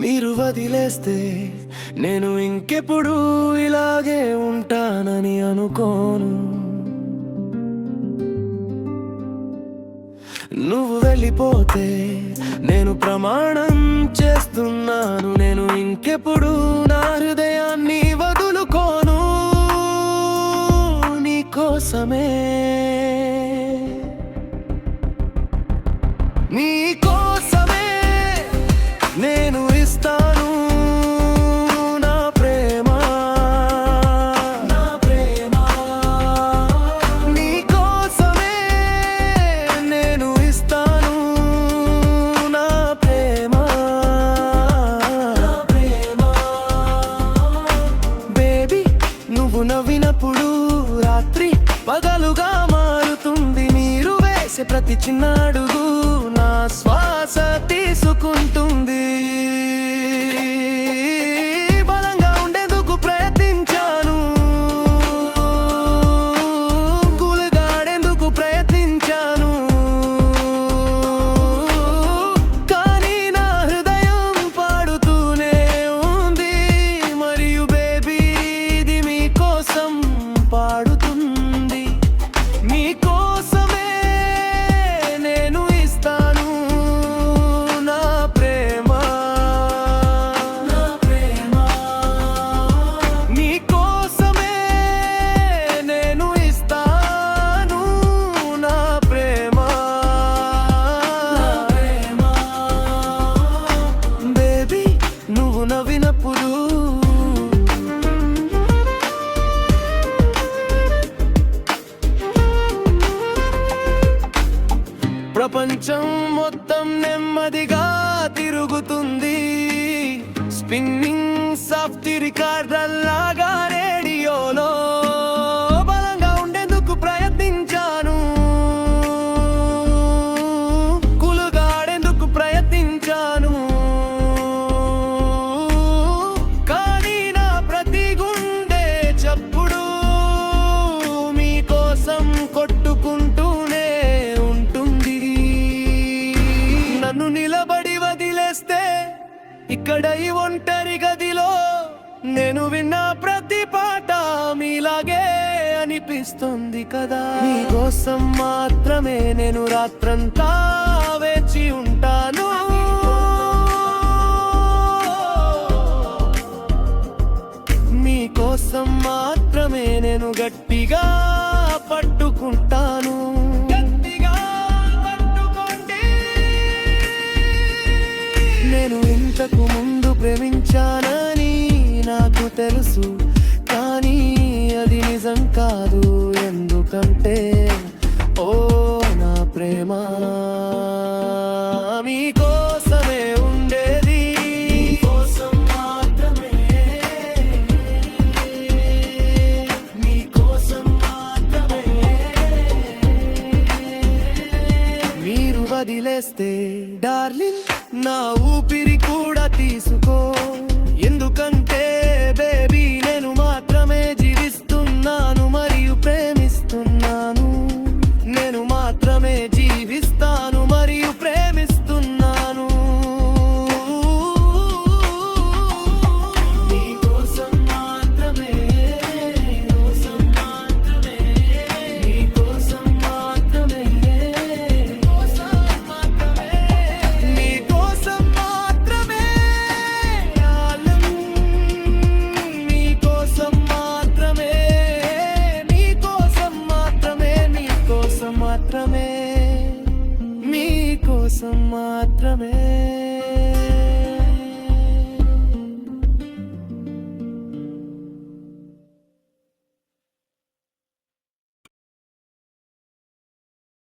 మీరు వదిలేస్తే నేను ఇంకెప్పుడు ఇలాగే ఉంటానని అనుకోను. నువ్వు వెళ్ళిపోతే నేను ప్రమాణం చేస్తున్నాను. నేను ఇంకెప్పుడు నా హృదయాన్ని பாசமே వేసే ప్రతి చిన్న అడుగు నా శ్వాస తీసుకుంటుంది. ప్రపంచం మొత్తం నెమ్మదిగా తిరుగుతుంది. స్పిన్నింగ్ సాఫ్ట్ రికార్డల్లాగా రేడి ఇక్కడ ఈ ఒంటరి గదిలో నేను విన్న ప్రతి పాట మీలాగే అనిపిస్తుంది కదా. మీకోసం మాత్రమే నేను రాత్రంతా వేచి ఉంటాను. మీకోసం మాత్రమే నేను గట్టిగా పట్టుకుంటాను. నేను ఇంతకు ముందు ప్రేమించానని నాకు తెలుసు. కానీ అది నిజం కాదు. ఎందుకంటే ఓ నా ప్రేమ మీకోసమే ఉండేది. కోసం మాత్రమే. మీకోసం మాత్రమే. మీరు వదిలేస్తే డార్లింగ్ నా ఊపిరి కూడా తీసుకో.